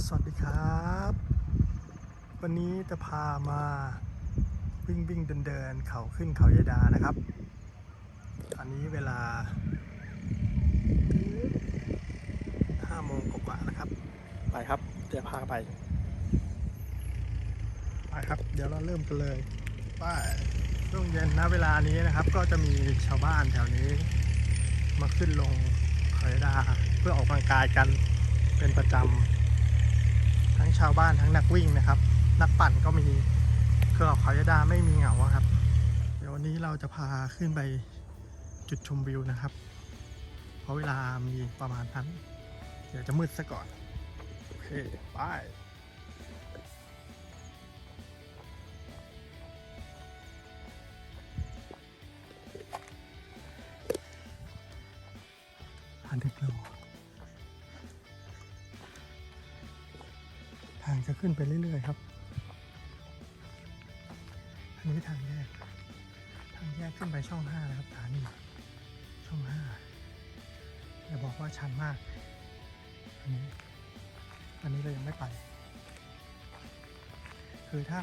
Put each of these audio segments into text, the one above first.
สวัสดีครับ วันนี้จะพามาวิ่งวิ่งเดินเดินๆเขาขึ้นเขายายดานะครับ ตอนนี้เวลา5โมงกว่าๆนะครับ ไปครับเดี๋ยวพาไป ไปครับ เดี๋ยวเราเริ่มกันเลยไปช่วงเย็นนะเวลานี้นะครับ ก็จะมีชาวบ้านแถวนี้ มาขึ้นลงเขายายดาเพื่อออกกำลังกายกันเป็นประจำ ทั้งชาวบ้านทั้งนักวิ่งนะครับ นักปั่นก็มีเครือเขายดาไม่มีเหงาครับ เดี๋ยววันนี้เราจะพาขึ้นไปจุดชมวิวนะครับ เพราะเวลามีประมาณนั้น เดี๋ยวจะมืดซะก่อน โอเคไปอันดึกแล้วางจะขึ้นไปเรื่อย ๆ ครับ อันนี้ทางแยก ทางแยกขึ้นไปช่องห้านะครับสถานีช่องห้าอย่าบอกว่าชันมาก อันนี้ อันนี้เรายังไม่ไป คือถ้า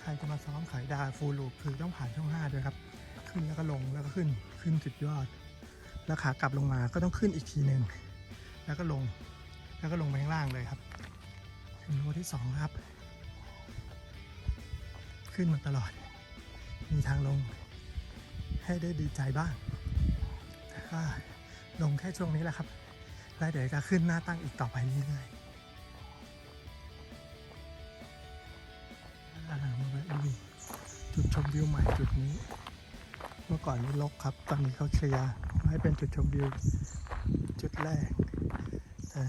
ใครจะมาซ้อมขายดาฟูลูปคือต้องผ่านช่องห้าด้วยครับ ขึ้นแล้วก็ลงแล้วก็ขึ้น ขึ้นจุดยอด แล้วขากลับลงมาก็ต้องขึ้นอีกทีหนึ่ง แล้วก็ลง แล้วก็ลงไปข้างล่างเลยครับ ถึงโลที่สองครับ ขึ้นมาตลอด มีทางลง ให้ได้ดีใจบ้างแต่ก็ลงแค่ช่วงนี้แหละครับ แล้วเดี๋ยวจะขึ้นหน้าตั้งอีกต่อไปเรื่อยๆมาแวะดูจุดชมวิวใหม่จุดนี้ เมื่อก่อนนี้รกครับ ตอนนี้เขาเคลียร์ให้เป็นจุดชมวิว จุดแรกแต่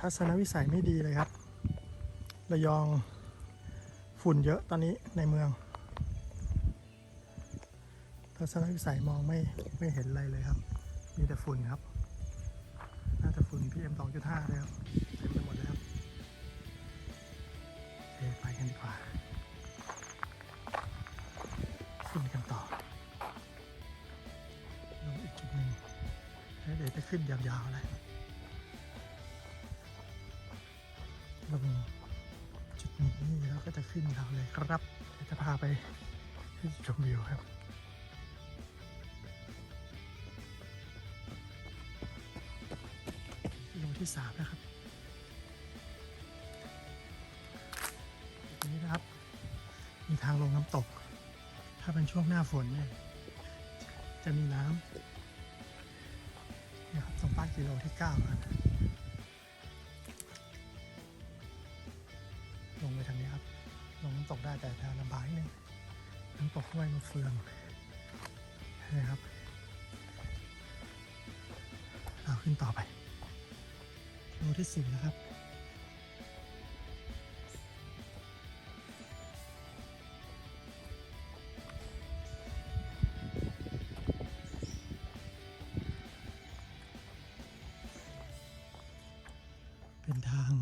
ทัศนวิสัยไม่ดีเลยครับ ระยองฝุ่นเยอะตอนนี้ในเมือง ทัศนวิสัยมองไม่ไม่เห็นอะไรเลยครับ มีแต่ฝุ่นครับ น่าจะฝุ่น PM 2.5เลยครับเต็มไปหมดเลยครับโอไปกันดีกว่าขึ้นกันต่อลงอีกจุดหนึ่งแล้วเดี๋ยวจะขึ้นยาวๆเลย ลงจุดนี้แล้วก็จะขึ้นเขาเลยครับจะพาไปชมวิวครับโลที่สามนะครับนี้นะครับ มีทางลงน้ำตก ถ้าเป็นช่วงหน้าฝนเนี่ยจะมีน้ำนี่ครับตรงป้ายกิโลที่เก้าครับ ไปทางนี้ครับ ลงน้ำตกได้แต่ทางลำบากนิดนึงน้ำตกห้วยมะเฟืองนะครับเราขึ้นต่อไปโลที่สี่แล้วครับเป็นทาง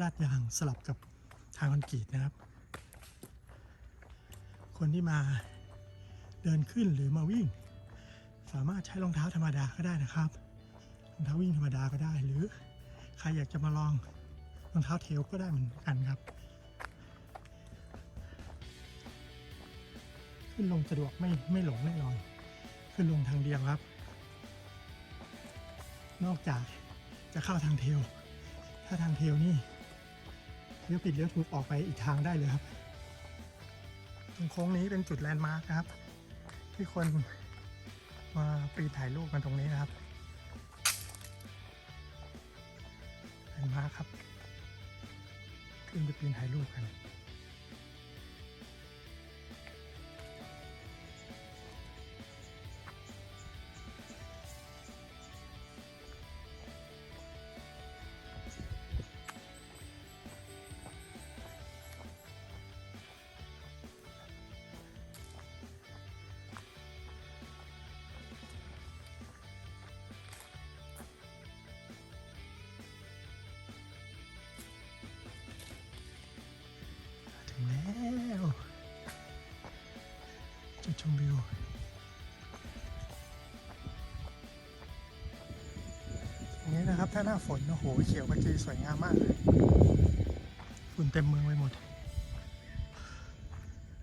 ลาดยางสลับกับางคอนกรีตนะครับ คนที่มาเดินขึ้นหรือมาวิ่ง สามารถใช้รองเท้าธรรมดาก็ได้นะครับรองเท้าวิ่งธรรมดาก็ได้ หรือใครอยากจะมาลองรองเท้าเทลก็ได้เหมือนกันครับ ขึ้นลงสะดวกไม่ไม่หลงแน่นอนขึ้นลงทางเดียวครับ นอกจากจะเข้าทางเทลถ้าทางเทลนี่ เลี้ยวผิดเลี้ยวถูกออกไปอีกทางได้เลยครับตรงโค้งนี้เป็นจุดแลนด์มาร์คนะครับ ที่คนมาปีนถ่ายรูปกันตรงนี้นะครับแลนด์มาร์คครับขึ้นไปปีนถ่ายรูปกัน จุดชมวิวอย่างนี้นะครับถ้าหน้าฝนโอ้โหเขียวขจีสวยงามมากเลยฝุ่นเต็มเมืองไปหมด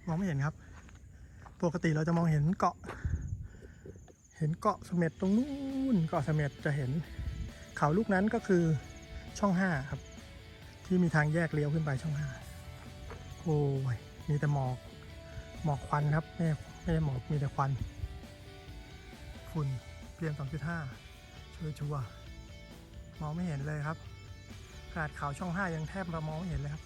มองไม่เห็นครับ ปกติเราจะมองเห็นเกาะ เห็นเกาะเสม็ดตรงนู้นเกาะเสม็ดจะเห็นเขาลูกนั้นก็คือช่องห้าครับ ที่มีทางแยกเลี้ยวขึ้นไปช่องห้าโอ้ยมีแต่หมอกหมอกควันครับไม่ ไม่ได้หมอกมีแต่ควัน ฝุ่นเพียง2.5ช่วยชัวร์มองไม่เห็นเลยครับขนาดขาวช่องห้ายังแทบมามองไม่เห็นเลยครับ